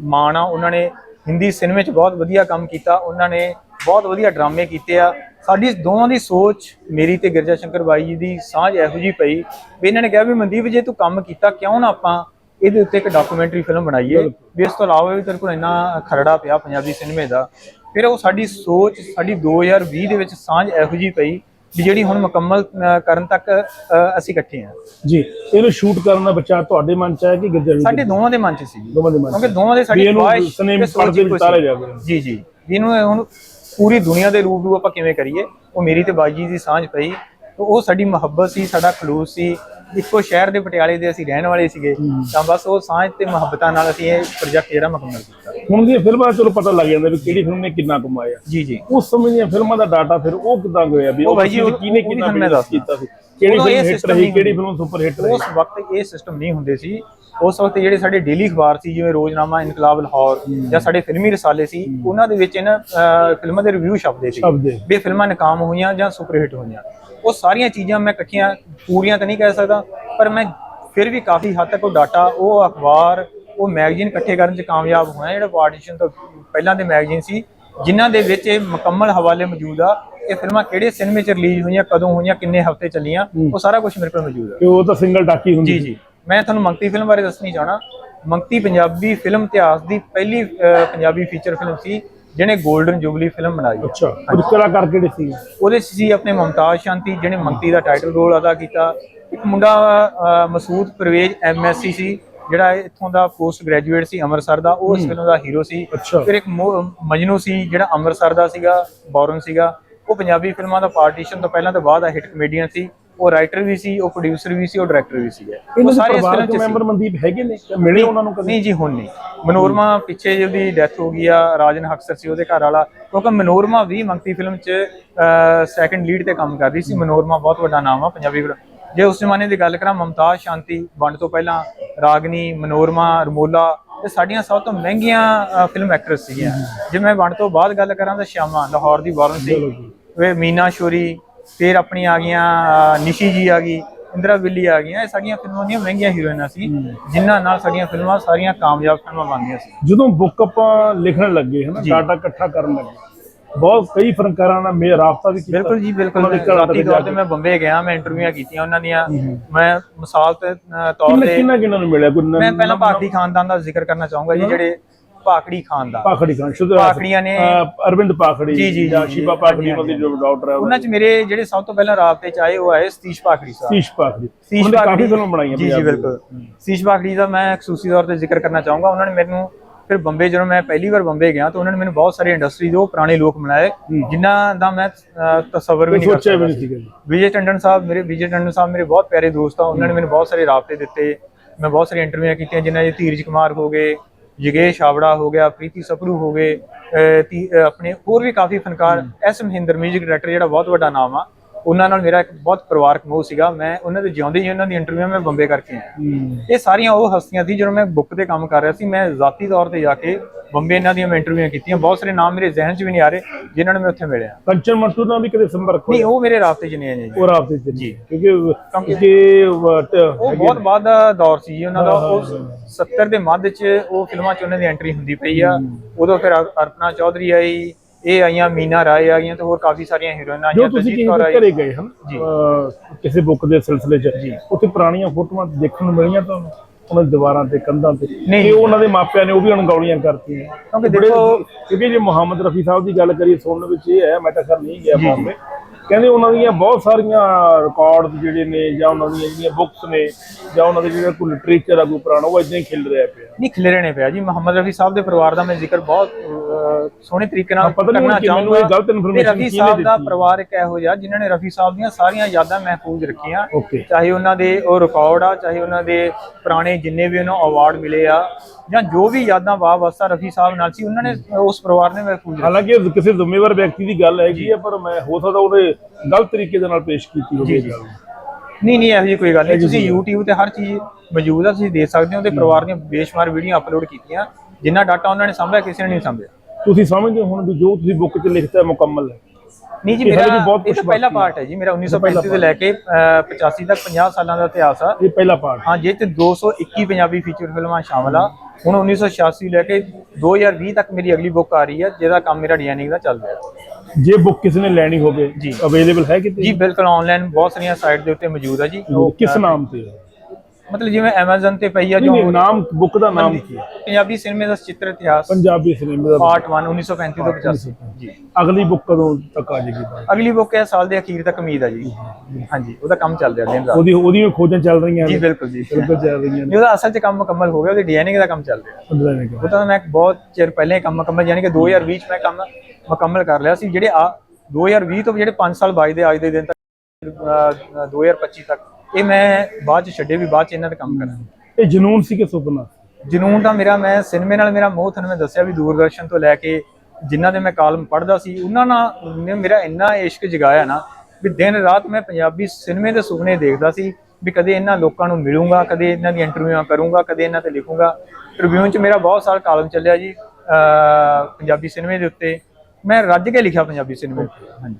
ਮਾਣ ਆ ਉਹਨਾਂ ਨੇ ਹਿੰਦੀ ਸਿਨੇਮੇ 'ਚ ਬਹੁਤ ਵਧੀਆ ਕੰਮ ਕੀਤਾ ਉਹਨਾਂ ਨੇ ਬਹੁਤ ਵਧੀਆ ਡਰਾਮੇ ਕੀਤੇ ਆ। ਸਾਡੀ ਦੋਵਾਂ ਦੀ ਸੋਚ ਮੇਰੀ ਤੇ ਗਿਰਜਾ ਸ਼ੰਕਰ ਬਾਈ ਜੀ ਦੀ ਸਾਂਝ ਇਹੋ ਜੀ ਪਈ ਵੀ ਇਹਨਾਂ ਨੇ ਕਿਹਾ ਵੀ ਮਨਦੀਪ ਜੇ ਤੂੰ ਕੰਮ ਕੀਤਾ ਕਿਉਂ ਨਾ ਆਪਾਂ ਇਹਦੇ ਉੱਤੇ ਇੱਕ ਡਾਕੂਮੈਂਟਰੀ ਫਿਲਮ ਬਣਾਈਏ? ਵੀ ਇਸ ਤੋਂ ਇਲਾਵਾ ਵੀ ਤੇਰੇ ਕੋਲ ਇੰਨਾ ਖਰੜਾ ਪਿਆ ਪੰਜਾਬੀ ਸਿਨੇਮੇ ਦਾ। ਫਿਰ ਉਹ ਸਾਡੀ ਸੋਚ ਸਾਡੀ 2020 ਦੇ ਵਿੱਚ ਸਾਂਝ ਇਹੋ ਜੀ ਪਈ ਵੀ ਜਿਹੜੀ ਹੁਣ ਮੁਕੰਮਲ ਕਰਨ ਤੱਕ ਅਸੀਂ ਇਕੱਠੇ ਹਾਂ। ਜੀ ਇਹਨੂੰ ਸ਼ੂਟ ਕਰਨ ਦਾ ਬੱਚਾ ਤੁਹਾਡੇ ਮਨ 'ਚ ਆਇਆ ਕਿ ਗਿਰਜਾ ਜੀ? ਸਾਡੇ ਦੋਵਾਂ ਦੇ ਮਨ 'ਚ ਸੀ। ਦੋਵਾਂ ਦੇ ਮਨ 'ਚ। ਕਿਉਂਕਿ ਦੋਵਾਂ ਦੇ ਸਾਡੀ ਖੁਆਇਸ਼ ਸਿਨੇਮੇ ਪਰਦੇ ਵਿੱਚ। ਉਤਾਰਿਆ ਜਾਵੇ। ਜੀ ਜੀ। ਇਹਨੂੰ ਹੁਣ ਪੂਰੀ ਦੁਨੀਆ ਦੇ ਰੂਬਰੂ ਆਪਾਂ ਕਿਵੇਂ ਕਰੀਏ? ਉਹ ਮੇਰੀ ਤੇ ਬਾਜੀ ਦੀ ਸਾਂਝ ਪਈ। ਉਹ ਸਾਡੀ ਮੁਹੱਬਤ ਸੀ, ਸਾਡਾ ਖਲੂਸ ਸੀ। ਇੱਕੋ ਸ਼ਹਿਰ ਦੇ ਪਟਿਆਲੇ ਦੇ ਅਸੀਂ ਰਹਿਣ ਵਾਲੇ ਸੀਗੇ ਤਾਂ ਬਸ ਉਹ ਸਾਂਝ ਤੇ ਮੁਹੱਬਤਾਂ ਨਾਲ ਅਸੀਂ ਇਹ ਪ੍ਰੋਜੈਕਟ ਜਿਹੜਾ ਮੁਕੰਮਲ ਕੀਤਾ। ਹੁਣ ਦੀਆਂ ਫਿਲਮਾਂ ਚਲੋ ਪਤਾ ਲੱਗ ਜਾਂਦਾ ਵੀ ਕਿਹੜੀ ਫਿਲਮ ਨੇ ਕਿੰਨਾ ਕਮਾਇਆ। ਜੀ ਜੀ। ਉਸ ਸਮੇਂ ਦੀਆਂ ਫਿਲਮਾਂ ਦਾ ਡਾਟਾ ਫਿਰ ਉਹ ਕਿਦਾਂ ਹੋਇਆ ਵੀ ਉਹ ਉਸ ਜੀ, ਕਿਹਨੇ ਕਿੰਨਾ। ਕੀਤਾ ਸੀ? ਕਿਹੜੀ ਫਿਲਮ ਹਿੱਟ ਰਹੀ ਕਿਹੜੀ। ਫਿਲਮ ਸੁਪਰ ਹਿੱਟ ਰਹੀ? ਉਸ ਵਕਤ ਇਹ ਸਿਸਟਮ ਨਹੀਂ ਹੁੰਦੇ ਸੀ। ਉਸ ਵਕਤ ਜਿਹੜੇ ਸਾਡੇ ਡੇਲੀ ਅਖਬਾਰ ਸੀ ਜਿਵੇਂ ਰੋਜ਼ਨਾਮਾ ਇਨਕਲਾਬ ਲਾਹੌਰ ਜਾਂ ਸਾਡੇ ਫਿਲਮੀ ਰਸਾਲੇ ਸੀ ਉਹਨਾਂ ਦੇ ਵਿੱਚ ਇਹਨਾਂ ਫਿਲਮਾਂ ਦੇ ਰਿਵਿਊ ਛਪਦੇ ਸੀ। ਵੀ ਫਿਲਮਾਂ ਨਾਕਾਮ ਹੋਈਆਂ ਜਾਂ ਸੁਪਰ ਹਿੱਟ ਹੋਈਆਂ। ਉਹ ਸਾਰੀਆਂ ਚੀਜ਼ਾਂ ਮੈਂ ਇਕੱਠੀਆਂ ਪੂਰੀਆਂ ਤਾਂ ਨਹੀਂ ਕਹਿ ਸਕਦਾ ਪਰ ਮੈਂ ਫਿਰ ਵੀ ਕਾਫੀ ਹੱਦ ਤੱਕ ਉਹ ਡਾਟਾ ਉਹ ਅਖਬਾਰ ਉਹ ਮੈਗਜ਼ੀਨ ਇਕੱਠੇ ਕਰਨ 'ਚ ਕਾਮਯਾਬ ਹੋਇਆ। ਜਿਹੜਾ ਪਾਰਟੀਸ਼ਨ ਤੋਂ ਪਹਿਲਾਂ ਦੇ ਮੈਗਜ਼ੀਨ ਸੀ ਜਿਨ੍ਹਾਂ ਦੇ ਵਿੱਚ ਇਹ ਮੁਕੰਮਲ ਹਵਾਲੇ ਮੌਜੂਦ ਆ ਇਹ ਫਿਲਮਾਂ ਕਿਹੜੇ ਸਿਨੇਮੇ 'ਚ ਰਿਲੀਜ਼ ਹੋਈਆਂ ਕਦੋਂ ਹੋਈਆਂ ਕਿੰਨੇ ਹਫ਼ਤੇ ਚੱਲੀਆਂ ਉਹ ਸਾਰਾ ਕੁਝ ਮੇਰੇ ਕੋਲ ਮੌਜੂਦ ਆ। ਉਹ ਤਾਂ ਸਿੰਗਲ ਟਾਕੀ ਹੁੰਦੀ ਜੀ ਜੀ। ਮੈਂ ਤੁਹਾਨੂੰ ਮੰਗਤੀ ਫਿਲਮ ਬਾਰੇ ਦੱਸਣੀ ਚਾਹਣਾ। ਮੰਗਤੀ ਪੰਜਾਬੀ ਫਿਲਮ ਇਤਿਹਾਸ ਦੀ ਪਹਿਲੀ ਪੰਜਾਬੀ ਫੀਚਰ ਫਿਲਮ ਸੀ। ਜਿਹਨੇ 골ਡਨ ਜੁਬਲੀ ਫਿਲਮ ਬਣਾਈ ਹੈ ਅੱਛਾ ਉਹ ਕਲਾਕਾਰ ਕਿਹੜੇ ਸੀ ਉਹਦੇ 'ਚ ਸੀ ਆਪਣੇ ਮੁਮਤਾਜ਼ ਸ਼ਾਂਤੀ ਜਿਹਨੇ ਮੰਗਤੀ ਦਾ ਟਾਈਟਲ ਰੋਲ ਅਦਾ ਕੀਤਾ। ਇੱਕ ਮੁੰਡਾ ਮਸੂਦ ਪਰਵੇਜ਼ ਐਮਐਸਸੀ ਸੀ ਜਿਹੜਾ ਇੱਥੋਂ ਦਾ ਪੋਸਟ ਗ੍ਰੈਜੂਏਟ ਸੀ ਅੰਮ੍ਰਿਤਸਰ ਦਾ। ਉਹ ਇਸ ਫਿਲਮ ਦਾ ਹੀਰੋ ਸੀ। ਫਿਰ ਇੱਕ ਮਜਨੂ ਸੀ ਜਿਹੜਾ ਅੰਮ੍ਰਿਤਸਰ ਦਾ ਸੀਗਾ ਬੌਰਨ ਸੀਗਾ। ਉਹ ਪੰਜਾਬੀ ਫਿਲਮਾਂ ਦਾ ਪਾਰਟੀਸ਼ਨ ਤੋਂ ਪਹਿਲਾਂ ਤੋਂ ਬਾਅਦ ਦਾ ਹਿੱਟ ਕਮੇਡੀਅਨ ਸੀ। ਉਹ ਰਾਈਟਰ ਵੀ ਸੀ ਉਹ ਪ੍ਰੋਡਿਊਸਰ ਵੀ ਸੀ ਉਹ ਡਾਇਰੈਕਟਰ ਵੀ ਸੀਗਾ। ਉਹ ਸਾਰੇ ਇਸ ਸੀ। ਮੈਂਬਰ ਮਨਦੀਪ ਹੈਗੇ ਨੇ? ਮਿਲੇ ਉਹਨਾਂ ਨੂੰ ਕਦੇ? ਨਹੀਂ ਜੀ ਹੁਣ ਨਹੀਂ। ਮਨੋਰਮਾ ਪਿੱਛੇ ਜਿਹਦੀ ਡੈਥ ਹੋ ਗਈ ਆ ਰਾਜਨ ਹਕਸਰ ਸੀ ਉਹਦੇ ਘਰ ਵਾਲਾ। ਕਿਉਂਕਿ ਮਨੋਰਮਾ ਵੀ ਮੰਗਤੀ ਫਿਲਮ 'ਚ ਸੈਕੰਡ ਲੀਡ ਤੇ ਕੰਮ ਕਰ ਰਹੀ ਸੀ। ਮਨੋਰਮਾ ਬਹੁਤ ਵੱਡਾ ਨਾਮ ਆ ਪੰਜਾਬੀ ਜੇ ਉਸ ਜ਼ਮਾਨੇ ਦੀ ਗੱਲ ਕਰਾਂ ਮਮਤਾਜ਼ ਸ਼ਾਂਤੀ ਵੰਡ ਤੋਂ ਪਹਿਲਾਂ ਰਾਗਨੀ ਮਨੋਰਮਾ ਰਮੋਲਾ ਇਹ ਸਾਡੀਆਂ ਸਭ ਤੋਂ ਮਹਿੰਗੀਆਂ ਫਿਲਮ ਐਕਟਰਸ ਸੀਗੀਆਂ। ਜੇ ਮੈਂ ਵੰਡ ਤੋਂ ਬਾਅਦ ਗੱਲ ਕਰਾਂ ਤਾਂ ਸ਼ਾਮਾ ਲਾਹੌਰ ਦੀ ਵਾਰਨ ਸੀ ਵੇ ਮੀਨਾ ਸ਼ੋਰੀ ਫਿਰ ਆਪਣੀ ਆ ਗਈਆਂ ਨਿਸ਼ੀ ਜੀ ਆ ਗਈ ਇੰਦਰਾ ਵਿੱਲੀ ਆ ਗਈਆਂ ਇਹ ਸਾਡੀਆਂ ਫਿਲਮਾਂ ਦੀਆਂ ਮਹਿੰਗੀਆਂ ਹੀਰੋਇਨਾਂ ਸੀ ਜਿਨ੍ਹਾਂ ਨਾਲ ਸਾਡੀਆਂ ਫਿਲਮਾਂ ਸਾਰੀਆਂ ਕਾਮਯਾਬ ਫਿਲਮਾਂ ਬਣਦੀਆਂ ਸੀ। ਜਦੋਂ ਬੁੱਕ ਆਪਾਂ ਲਿਖਣ ਲੱਗੇ ਹਨਾ ਡਾਟਾ ਇਕੱਠਾ ਕਰਨ ਲੱਗੇ ਬਹੁਤ ਕਈ ਫਨਕਾਰਾਂ ਨਾਲ ਮੇਰਾ ਰਾਬਤਾ ਵੀ ਕੀਤਾ। ਬਿਲਕੁਲ ਜੀ ਬਿਲਕੁਲ। ਤੱਕ ਤੌਰ ਤੇ। ਮੈਂ ਬੰਬੇ ਗਿਆ ਮੈਂ ਇੰਟਰਵਿਊਆਂ ਕੀਤੀਆਂ ਉਹਨਾਂ ਦੀਆਂ। ਮੈਂ ਮਿਸਾਲ ਤੇ ਤੌਰ ਤੇ ਕਿੰਨਾ ਕਿੰਨਾ ਨੂੰ ਮਿਲਿਆ? ਕੋਈ ਮੈਂ ਪਹਿਲਾਂ ਭਾਰਤੀ ਖਾਨਦਾਨ ਦਾ ਜ਼ਿਕਰ ਕਰਨਾ ਚਾਹੂੰਗਾ ਜੀ ਜਿਹੜੇ ਪਾਕੜੀ ਖਾਨ ਦਾ। ਪਾਖੜੀ ਖਾਨ ਸ਼ੁੱਧ ਪਾਖੜੀਆਂ ਨੇ- ਅਰਵਿੰਦ ਪਾਖੜੀ ਜੀ, ਜੀ, ਪਾਖੜੀ ਹਾਂਜੀ, ਉਹਨਾਂ ਦੇ ਜੋ ਡਾਕਟਰ ਹੈ ਉਹ। ਉਹਨਾਂ ਚ ਮੇਰੇ ਜਿਹੜੇ ਸਭ ਤੋਂ ਪਹਿਲਾਂ ਰਾਬਤੇ ਚ ਆਏ ਉਹ ਆਏ ਸਤੀਸ਼ ਪਾਕੜੀ ਸਾਹਿਬ। ਸੀਸ਼ ਪਾਖੜੀ। ਸਤੀਸ਼ ਉਹਨਾਂ ਨੇ ਕਾਫੀ ਪਾਕੜੀ ਫਿਲਮਾਂ ਬਣਾਈਆਂ ਜੀ ਜੀ ਬਿਲਕੁਲ। ਸਤੀਸ਼ ਪਾਕੜੀ ਦਾ ਮੈਂ ਖਸੂਸੀ ਤੌਰ ਤੇ ਜ਼ਿਕਰ ਕਰਨਾ ਚਾਹੂੰਗਾ। ਉਹਨਾਂ ਨੇ ਮੈਨੂੰ ਫਿਰ ਬੰਬੇ ਜਦੋਂ ਮੈਂ ਪਹਿਲੀ ਵਾਰ ਬੰਬੇ ਗਿਆ ਤਾਂ ਉਹਨਾਂ ਨੇ ਮੈਨੂੰ ਬਹੁਤ ਸਾਰੇ ਇੰਡਸਟਰੀ ਦੇ ਉਹ ਪੁਰਾਣੇ ਲੋਕ ਮਿਲਾਏ ਜਿਨ੍ਹਾਂ ਦਾ ਮੈਂ ਤਸੱਵਰ ਵੀ ਨਹੀਂ ਕਰ ਸਕਦਾ ਵਿਜੇ ਟੰਡਨ ਸਾਹਿਬ ਮੇਰੇ ਵਿਜੇ ਟੰਡਨ ਸਾਹਿਬ ਮੇਰੇ ਬਹੁਤ ਪਿਆਰੇ ਦੋਸਤ ਆ। ਉਹਨਾਂ ਨੇ ਮੈਨੂੰ ਬਹੁਤ ਸਾਰੇ ਰਾਬਤੇ ਦਿੱਤੇ। ਮੈਂ ਬਹੁਤ ਸਾਰੀਆਂ ਇੰਟਰਵਿਊਆਂ ਕੀਤੀਆਂ ਜਿਨ੍ਹਾਂ ਦੇ ਧੀਰਜ ਕੁਮਾਰ ਹੋ ਗਏ। ਯਗੇਸ਼ ਆਵੜਾ ਹੋ ਗਿਆ, ਪ੍ਰੀਤੀ ਸਪਰੂ ਹੋ ਗਏ ਤੀ- ਆਪਣੇ ਹੋਰ ਵੀ ਕਾਫੀ ਫਨਕਾਰ, ਐਸ ਮਹਿੰਦਰ 뮤직 ਡਾਇਰੈਕਟਰ ਜਿਹੜਾ ਬਹੁਤ ਵੱਡਾ ਨਾਮ ਆ। ਉਹਨਾਂ ਨਾਲ ਮੇਰਾ ਇੱਕ ਬਹੁਤ ਪਰਿਵਾਰਕ ਮੋਹ ਸੀਗਾ। ਮੈਂ ਉਹਨਾਂ ਦੇ ਜਿਉਂਦੇ ਹੀ ਉਹਨਾਂ ਦੀ ਇੰਟਰਵਿਊ ਮੈਂ ਬੰਬੇ ਕਰਕੇ ਆਇਆ। ਇਹ ਸਾਰੀਆਂ ਉਹ ਹਸਤੀਆਂ ਸੀ ਜਦੋਂ ਮੈਂ ਬੁੱਕ ਤੇ ਕੰਮ ਕਰ ਰਿਹਾ ਸੀ। ਮੈਂ ਜ਼ਾਤੀ ਤੌਰ ਤੇ ਜਾ ਕੇ ਬੰਬੇ ਇਹਨਾਂ ਦੀਆਂ ਮੈਂ ਇੰਟਰਵਿਊਆਂ ਕੀਤੀਆਂ। ਬਹੁਤ ਸਾਰੇ ਨਾਮ ਮੇਰੇ ਜ਼ਿਹਨ 'ਚ ਵੀ ਨਹੀਂ ਆ ਰਹੇ ਜਿਨ੍ਹਾਂ ਨੂੰ ਮੈਂ ਉੱਥੇ ਮਿਲਿਆ। ਕੰਚਨ ਮੰਟੂ ਨਾਲ ਵੀ ਕਦੇ ਸੰਪਰਕ ਨਹੀਂ ਉਹ ਮੇਰੇ ਰਾਬਤੇ 'ਚ ਨਹੀਂ ਆਏ ਜੀ। ਉਹ ਰਾਬਤੇ ਚ ਜੀ। ਕਿਉਂਕਿ ਵਟ ਉਹ ਬਹੁਤ ਬਾਅਦ ਦਾ ਦੌਰ ਸੀ ਉਹਨਾਂ ਦਾ। ਉਹ 70 ਦੇ ਮੱਧ 'ਚ ਉਹ ਫਿਲਮਾਂ 'ਚ ਉਹਨਾਂ ਦੀ ਐਂਟਰੀ ਹੁੰਦੀ ਪਈ ਆ। ਉਦੋਂ ਫਿਰ ਅਰ- ਅਰਪਨਾ ਚੌਧਰੀ ਆਈ। ਇਹ ਆਈਆਂ ਮੀਨਾ ਰਾਏ ਆ ਗਈਆਂ ਤੇ ਹੋਰ ਕਾਫੀ ਸਾਰੀਆਂ ਹੀਰੋਇਨਾਂ ਜੋ ਆਈਆਂ ਤੁਸੀਂ ਕਿਸੇ ਦੇ ਘਰੇ ਗਏ ਹਨ ਜੀ। ਅਹ, ਕਿਸੇ ਬੁੱਕ ਦੇ ਸਿਲਸਿਲੇ 'ਚ ਜੀ। ਉੱਥੇ ਪੁਰਾਣੀਆਂ ਫੋਟੋਆਂ ਦੇਖਣ ਨੂੰ ਮਿਲੀਆਂ ਤੁਹਾਨੂੰ ਉਹਨਾਂ ਦੀ ਦੀਵਾਰਾਂ ਤੇ ਕੰਧਾਂ ਤੇ ਨਹੀਂ। ਤੇ ਉਹਨਾਂ ਦੇ ਮਾਪਿਆਂ ਨੇ ਉਹ ਵੀ ਅਣਗੌਲੀਆਂ ਕਰਤੀਆਂ ਕਿਉਂਕਿ ਬੜੇ- ਦੇਖੋ- ਕਿਉਂਕਿ ਜੇ ਮੁਹੰਮਦ ਰਫੀ ਸਾਹਿਬ ਦੀ ਗੱਲ ਕਰੀਏ ਸੁਣਨ ਵਿੱਚ ਇਹ ਹੈ ਮੈਂ ਤਾਂ ਖਰ ਨਹੀਂ ਗਿਆ ਬੰਬੇ ਕਹਿੰਦੇ ਉਹਨਾਂ ਦੀਆਂ ਬਹੁਤ ਸਾਰੀਆਂ ਰਿਕਾਰਡਸ ਜਿਹੜੇ ਨੇ ਜਾਂ ਉਹਨਾਂ ਦੀਆਂ ਜਿਹੜੀਆਂ ਬੁੱਕਸ ਨੇ ਜਾਂ ਉਹਨਾਂ ਦੇ ਜਿਹੜਾ ਕੋਈ ਲਿਟਰੇਚਰ ਆ ਕੋਈ ਪੁਰਾਣਾ ਉਹ ਇਦਾਂ ਹੀ ਖਿਲ ਰਿਹਾ ਪਿਆ। ਨਹੀਂ ਖਿਲਰੇ ਨੇ ਪਿਆ ਜੀ। ਮੁਹੰਮਦ ਰਫੀ ਸਾਹਿਬ ਦੇ ਪਰਿਵਾਰ ਦਾ ਮੈਂ ਜ਼ਿਕਰ ਬਹੁਤ ਅਹ, ਸੋਹਣੇ ਤਰੀਕੇ ਨਾਲ ਪਤਾ ਨਹੀਂ ਕਰਨਾ ਮੈਨੂੰ ਇਹ ਗਲਤ ਤੇ information ਰਫੀ ਸਾਹਿਬ ਦਾ? ਪਰਿਵਾਰ ਇੱਕ ਇਹੋ ਜਿਹਾ ਜਿਨ੍ਹਾਂ ਨੇ ਰਫੀ ਸਾਹਿਬ ਦੀਆਂ ਸਾਰੀਆਂ ਯਾਦਾਂ ਮਹਿਫੂਜ਼ ਰੱਖੀਆਂ। ਚਾਹੇ ਉਹਨਾਂ ਦੇ ਉਹ ਰਿਕਾਰਡ ਆ ਚਾਹੇ ਉਹਨਾਂ ਦੇ ਪੁਰਾਣੇ ਜਿੰਨੇ ਵੀ ਉਹਨਾਂ ਅਵਾਰਡ ਮਿਲੇ ਆ ਜਾਂ ਜੋ ਵੀ ਯਾਦਾਂ ਵਾਬਸਤਾ ਰਫੀ ਸਾਹਿਬ ਨਾਲ ਸੀ ਉਹਨਾਂ ਨੇ ਉਸ ਪਰਿਵਾਰ ਨੇ ਮਹਿਫੂਜ਼ ਰੱਖੀਆਂ। ਹਾਲਾਂਕਿ ਇਹ ਕਿਸੇ ਜ਼ਿੰਮੇਵਾਰ ਵਿਅਕਤੀ ਦੀ ਗੱਲ ਹੈਗੀ ਹੈ ਪਰ ਮੈਂ ਹੋ ਸਕਦਾ ਉਹਨੇ ਗਲਤ ਤਰੀਕੇ ਦੇ ਨਾਲ ਪੇਸ਼ ਕੀਤੀ ਹੋਵੇ ਗੱਲ। ਨਹੀਂ ਨਹੀਂ ਇਹੋ ਜਿਹੀ ਕੋਈ ਗੱਲ ਨਹੀਂ। ਤੁਸੀਂ YouTube ਤੇ ਹਰ ਚੀਜ਼ ਮੌਜੂਦ ਆ ਤੁਸੀਂ ਦੇਖ ਸਕਦੇ ਹੋ ਤੇ ਪਰਿਵਾਰ ਦੀਆਂ ਬੇਸ਼ੁਮਾਰ ਵੀਡੀਓ ਅਪਲੋਡ ਕੀਤੀਆਂ। ਜਿੰਨਾ ਡਾਟਾ ਉਹਨਾਂ ਨੇ ਸੰਭਿਆ ਕਿਸੇ ਨੇ ਨਹੀਂ ਸੰਭਿਆ। ਤੁਸੀਂ ਸਮਝਦੇ ਹੋ ਹੁਣ ਵੀ ਜੋ ਤੁਸੀਂ ਬੁੱਕ 'ਚ ਲਿਖਤਾ ਹੈ ਮੁਕੰਮਲ ਹੈ। ਨਹੀਂ ਜੀ ਮੇਰਾ ਇਹ ਤਾਂ ਪਹਿਲਾ ਪਾਰਟ ਹੈ ਜੀ ਮੇਰਾ 1935 ਤੋਂ ਲੈ ਕੇ ਅਹ, 85 ਤੱਕ 50 ਸਾਲਾਂ ਦਾ ਇਤਿਹਾਸ ਆ। ਇਹ ਪਹਿਲਾ ਪਾਰਟ। ਹਾਂ ਜੇ ਤੇ 221 ਪੰਜਾਬੀ ਫੀਚਰ ਫਿਲਮਾਂ ਸ਼ਾਮਲ ਆ। ਹੁਣ 1986 ਲੈ ਕੇ 2020 ਤੱਕ ਮੇਰੀ ਅਗਲੀ ਬੁੱਕ ਆ ਰਹੀ ਹੈ ਜਿਹਦਾ ਕੰਮ ਮੇਰਾ ਡਿਜ਼ਾਈਨਿੰਗ ਦਾ ਚੱਲ ਰਿਹਾ। ਹੈ ਜੇ ਬੁੱਕ ਕਿਸੇ ਨੇ ਲੈਣੀ ਹੋਵੇ ਜੀ। ਅਵੇਲੇਬਲ ਹੈ ਕਿਤੇ ਜੀ ਬਿਲਕੁਲ ਆਨਲਾਈਨ ਬਹੁਤ ਸਾਰੀਆਂ ਸਾਈਟ ਦੇ ਉੱਤੇ ਮੌਜੂਦ ਆ ਜੀ ਉਹ, ਕਿਸ ਨਾਮ ਤੇ ਹੈ? ਮਤਲਬ ਜਿਵੇਂ Amazon ਤੇ ਪਈ ਆ ਜੋ ਨਹੀਂ ਨਾਮ ਬੁੱਕ ਦਾ ਨਾਮ ਕੀ ਹੈ? ਪੰਜਾਬੀ ਸਿਨੇਮੇ ਦਾ ਚਿੱਤਰ ਇਤਿਹਾਸ। ਪੰਜਾਬੀ ਸਿਨੇਮਾ ਦਾ ਪਾਰਟ 1 1935 ਤੋਂ 85 ਜੀ ਅਗਲੀ ਬੁੱਕ ਕਦੋਂ ਤੱਕ ਆ ਜਾਏਗੀ? ਅਗਲੀ ਬੁੱਕ ਹੈ ਸਾਲ ਦੇ ਅਖੀਰ ਤੱਕ ਉਮੀਦ ਹੈ ਜੀ। ਹਾਂਜੀ ਉਹਦਾ ਕੰਮ ਚੱਲ ਰਿਹਾ ਦਿਨ ਰਾਤ। ਉਹਦੀ ਉਹਦੀ ਖੋਜਾਂ ਚੱਲ ਰਹੀਆਂ ਜੀ ਬਿਲਕੁਲ ਜੀ। ਬਿਲਕੁਲ ਚੱਲ ਰਹੀਆਂ ਨੇ। ਉਹਦਾ ਅਸਲ 'ਚ ਕੰਮ ਮੁਕੰਮਲ ਹੋ ਗਿਆ ਉਹਦੀ ਡਿਜ਼ਾਈਨਿੰਗ ਦਾ ਕੰਮ ਚੱਲ ਰਿਹਾ। ਉਹ ਤਾਂ ਮੈਂ ਬਹੁਤ ਚਿਰ ਪਹਿਲਾਂ ਕੰਮ ਮੁਕੰਮਲ ਯਾਨੀ ਕਿ 2020 ਚ ਮੈਂ ਕੰਮ ਮੁਕੰਮਲ ਕਰ ਲਿਆ ਸੀ ਜਿਹੜੇ ਆ 2020 ਤੋਂ ਜਿਹੜੇ 5 ਸਾਲ ਬਾਅਦ ਦੇ ਅੱਜ ਦੇ ਦਿਨ ਤੱਕ ਅਹ, 2025 ਤੱਕ। ਇਹ ਮੈਂ ਬਾਅਦ ਚ ਛੱਡੇ ਵੀ ਬਾਅਦ ਚ ਇਹਨਾਂ ਤੇ ਕੰਮ ਕਰਾਂ ਇਹ ਜਨੂਨ ਸੀ ਕਿ ਸੁਪਨਾ ਜਨੂਨ ਤਾਂ ਮੇਰਾ ਮੈਂ ਸਿਨੇਮੇ ਨਾਲ ਮੇਰਾ ਮੋਹ ਤੁਹਾਨੂੰ ਮੈਂ ਦੱਸਿਆ ਵੀ ਦੂਰਦਰਸ਼ਨ ਤੋਂ ਲੈ ਕੇ ਜਿਨ੍ਹਾਂ ਦੇ ਮੈਂ ਕਾਲਮ ਪੜ੍ਹਦਾ ਸੀ ਉਹਨਾਂ ਨਾਲ ਨੇ ਮੇਰਾ ਇੰਨਾ ਇਸ਼ਕ ਜਗਾਇਆ ਨਾ ਵੀ ਦਿਨ ਰਾਤ ਮੈਂ ਪੰਜਾਬੀ ਸਿਨੇਮੇ ਦੇ ਸੁਪਨੇ ਦੇਖਦਾ ਸੀ ਵੀ ਕਦੇ ਇਹਨਾਂ ਲੋਕਾਂ ਨੂੰ ਮਿਲੂੰਗਾ ਕਦੇ ਇਹਨਾਂ ਦੀ ਇੰਟਰਵਿਊਆਂ ਕਰੂੰਗਾ ਕਦੇ ਇਹਨਾਂ ਤੇ ਲਿਖੂੰਗਾ। ਟ੍ਰਿਬਿਊਨ 'ਚ ਮੇਰਾ ਬਹੁਤ ਸਾਲ ਕਾਲਮ ਚੱਲਿਆ ਜੀ ਪੰਜਾਬੀ ਸਿਨੇਮੇ ਦੇ ਉੱਤੇ। ਮੈਂ ਰੱਜ ਕੇ ਲਿਖਿਆ ਪੰਜਾਬੀ ਸਿਨੇਮੇ ਹਾਂਜੀ।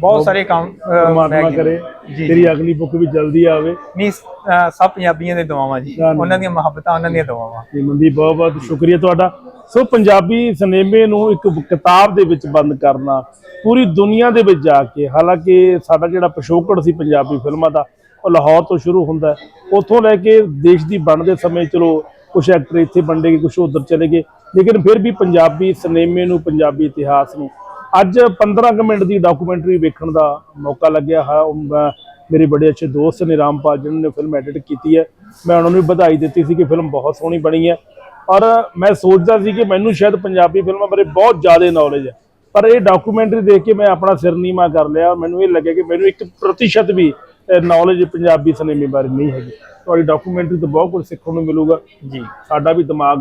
ਬਹੁਤ ਸਾਰੇ ਕੰਮ ਪਰਮਾਤਮਾ ਕਰੇ ਤੇਰੀ ਅਗਲੀ ਬੁੱਕ ਵੀ ਜਲਦੀ ਆਵੇ। ਨਹੀਂ ਸਭ ਪੰਜਾਬੀਆਂ ਦੇ ਦੁਆਵਾਂ ਜੀ। ਉਹਨਾਂ ਦੀਆਂ ਮੁਹੱਬਤਾਂ ਉਹਨਾਂ ਦੀਆਂ ਦੁਆਵਾਂ। ਜੀ ਮਨਦੀਪ ਬਹੁਤ ਬਹੁਤ ਸ਼ੁਕਰੀਆ ਤੁਹਾਡਾ। ਸੋ ਪੰਜਾਬੀ ਸਿਨੇਮੇ ਨੂੰ ਇੱਕ ਕਿਤਾਬ ਦੇ ਵਿੱਚ ਬੰਦ ਕਰਨਾ ਪੂਰੀ ਦੁਨੀਆ ਦੇ ਵਿੱਚ ਜਾ ਕੇ ਹਾਲਾਂਕਿ ਸਾਡਾ ਜਿਹੜਾ ਪਿਛੋਕੜ ਸੀ ਪੰਜਾਬੀ ਫਿਲਮਾਂ ਦਾ ਉਹ ਲਾਹੌਰ ਤੋਂ ਸ਼ੁਰੂ ਹੁੰਦਾ। ਉੱਥੋਂ ਲੈ ਕੇ ਦੇਸ਼ ਦੀ ਬਣਦੇ ਸਮੇਂ ਚਲੋ ਕੁਝ ਐਕਟਰ ਇੱਥੇ ਬਣਦੇ ਗਏ ਕੁਝ ਉਧਰ ਚਲੇ ਗਏ। ਲੇਕਿਨ ਫਿਰ ਵੀ ਪੰਜਾਬੀ ਸਿਨੇਮੇ ਨੂੰ ਪੰਜਾਬੀ ਇਤਿਹਾਸ ਨੂੰ ਅੱਜ 15 ਕੁ ਮਿੰਟ ਦੀ ਡਾਕੂਮੈਂਟਰੀ ਵੇਖਣ ਦਾ ਮੌਕਾ ਲੱਗਿਆ ਹੈ। ਮੇਰੇ ਬੜੇ ਅੱਛੇ ਦੋਸਤ ਨੇ ਰਾਮਪਾਲ ਜਿਨ੍ਹਾਂ ਨੇ ਫਿਲਮ ਐਡਿਟ ਕੀਤੀ ਹੈ। ਮੈਂ ਉਹਨਾਂ ਨੂੰ ਵੀ ਵਧਾਈ ਦਿੱਤੀ ਸੀ ਕਿ ਫਿਲਮ ਬਹੁਤ ਸੋਹਣੀ ਬਣੀ ਹੈ। ਔਰ ਮੈਂ ਸੋਚਦਾ ਸੀ ਕਿ ਮੈਨੂੰ ਸ਼ਾਇਦ ਪੰਜਾਬੀ ਫਿਲਮਾਂ ਬਾਰੇ ਬਹੁਤ ਜ਼ਿਆਦਾ ਨੌਲੇਜ ਹੈ। ਪਰ ਇਹ ਡਾਕੂਮੈਂਟਰੀ ਦੇਖ ਕੇ ਮੈਂ ਆਪਣਾ ਸਿਰ ਨੀਵਾਂ ਕਰ ਲਿਆ। ਮੈਨੂੰ ਇਹ ਲੱਗਿਆ ਕਿ ਮੈਨੂੰ ਇੱਕ ਪ੍ਰਤੀਸ਼ਤ ਵੀ ਨੌਲੇਜ ਪੰਜਾਬੀ ਸਿਨੇਮੇ ਬਾਰੇ ਨਹੀਂ ਹੈਗੀ। ਤੁਹਾਡੀ ਡਾਕੂਮੈਂਟਰੀ ਤੋਂ ਬਹੁਤ ਕੁਝ ਸਿੱਖਣ ਨੂੰ ਮਿਲੂਗਾ। ਜੀ। ਸਾਡਾ ਵੀ ਦਿਮਾਗ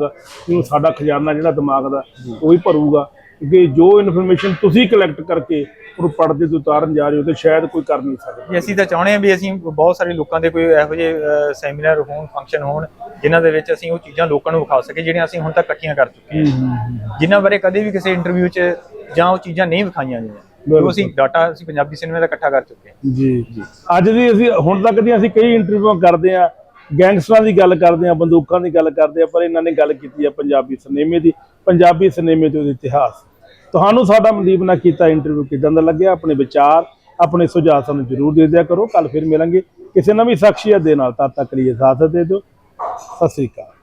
ਜਿਹਨੂੰ ਸਾਡਾ ਖਜ਼ਾਨਾ ਜਿਹੜਾ ਦਿਮਾਗ ਦਾ ਉਹ ਹੀ ਭਰੂਗਾ। ਕਿਉਂਕਿ ਜੋ ਇਨਫੋਰਮੇਸ਼ਨ ਤੁਸੀਂ ਕਲੈਕਟ ਕਰਕੇ ਉਹਨੂੰ ਪੜਦੇ ਤੋਂ ਉਤਾਰਨ ਜਾ ਰਹੇ ਹੋ ਤੇ ਸ਼ਾਇਦ ਕੋਈ ਕਰ ਨਹੀਂ ਸਕਦਾ। ਅਸੀਂ ਤਾਂ ਚਾਹੁੰਦੇ ਹਾਂ ਵੀ ਅਸੀਂ ਬਹੁਤ ਸਾਰੇ ਲੋਕਾਂ ਦੇ ਕੋਈ ਇਹੋ ਜਿਹੇ ਸੈਮੀਨਾਰ ਹੋਣ ਫੰਕਸ਼ਨ ਹੋਣ ਜਿਨ੍ਹਾਂ ਦੇ ਵਿੱਚ ਅਸੀਂ ਉਹ ਚੀਜ਼ਾਂ ਲੋਕਾਂ ਨੂੰ ਵਿਖਾ ਸਕੀਏ ਜਿਹੜੀਆਂ ਅਸੀਂ ਹੁਣ ਤੱਕ ਇਕੱਠੀਆਂ ਕਰ ਚੁੱਕੇ ਹਾਂ। ਜਿਨ੍ਹਾਂ ਬਾਰੇ ਕਦੇ ਵੀ ਕਿਸੇ ਇੰਟਰਵਿਊ 'ਚ ਜਾਂ ਉਹ ਚੀਜ਼ਾਂ ਨਹੀਂ ਵਿਖਾਈਆਂ ਗਈਆਂ। ਜੋ ਅਸੀਂ ਡਾਟਾ ਅਸੀਂ ਪੰਜਾਬੀ ਸਿਨੇਮਾ ਦਾ ਇਕੱਠਾ ਕਰ ਚੁੱਕੇ ਹਾਂ। ਜੀ ਅੱਜ ਦੀ ਅਸੀਂ ਹੁਣ ਤੱਕ ਦੀਆਂ ਅਸੀਂ ਕਈ ਇੰਟਰਵਿਊਆਂ ਕਰਦੇ ਆ ਗੈਂਗਸਟਰਾਂ ਦੀ ਗੱਲ ਕਰਦੇ ਆ ਬੰਦੂਕਾਂ ਦੀ ਗੱਲ ਕਰਦੇ ਆ ਪਰ ਇਹਨਾਂ ਨੇ ਗੱਲ ਕੀਤੀ ਆ ਪੰਜਾਬੀ ਸਿਨੇਮੇ ਦੀ। ਪੰਜਾਬੀ ਸਿਨੇਮੇ ਉਹਦਾ ਇਤਿਹਾਸ। ਤੁਹਾਨੂੰ ਸਾਡਾ ਮਨਦੀਪ ਨਾਲ ਕੀਤਾ ਇੰਟਰਵਿਊ ਕਿਦਾਂ ਦਾ ਲੱਗਿਆ, ਆਪਣੇ ਵਿਚਾਰ, ਆਪਣੇ ਸੁਝਾਅ ਸਾਨੂੰ ਜਰੂਰ ਦੇ ਦਿਆ ਕਰੋ ਕੱਲ ਫਿਰ ਮਿਲਾਂਗੇ। ਕਿਸੇ ਨਵੀਂ ਸ਼ਖਸੀਅਤ ਦੇ ਨਾਲ ਤਦ ਤੱਕ ਲਈ ਇਜਾਜ਼ਤ ਦੇ ਦਿਓ। ਸਤਿ ਸ੍ਰੀ ਅਕਾਲ।